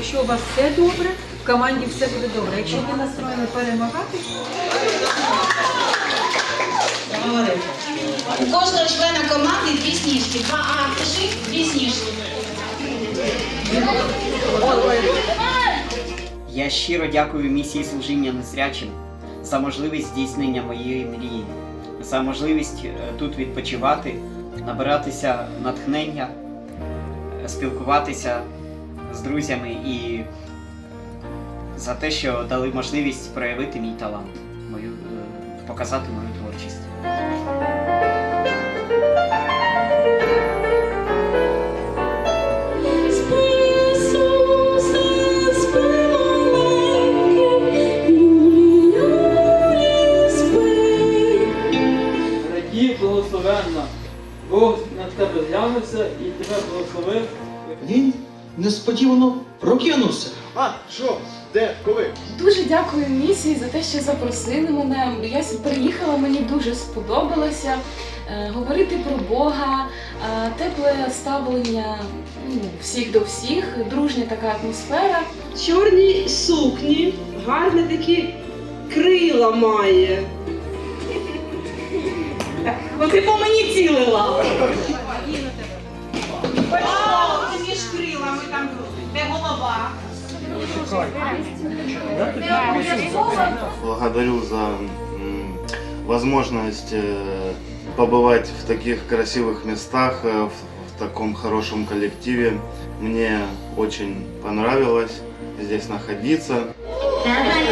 якщо у вас все добре, в команді все буде добре. Якщо ви настроєні перемагати, У кожного члена команди дві сніжки. Два аркуші, дві сніжки. Я щиро дякую місії служіння незрячим за можливість здійснення моєї мрії, за можливість е, тут відпочивати, набиратися натхнення, е, спілкуватися з друзями і за те, що дали можливість проявити мій талант, мою, е, показати мою творчість. Бог на тебе зглянувся і тебе благословив. Несподівано прокинувся. А, що? Де? Коли? Дуже дякую місії за те, що запросили мене. Я приїхала, мені дуже сподобалося е, говорити про Бога, е, тепле ставлення ну, всіх до всіх, дружня така атмосфера. чорній сукні, гарні такі крила має. Ти по мені цілила. Благодарю за возможность э, побывать в таких красивых местах, э, в, в таком хорошем коллективе. Мне очень понравилось здесь находиться. Давай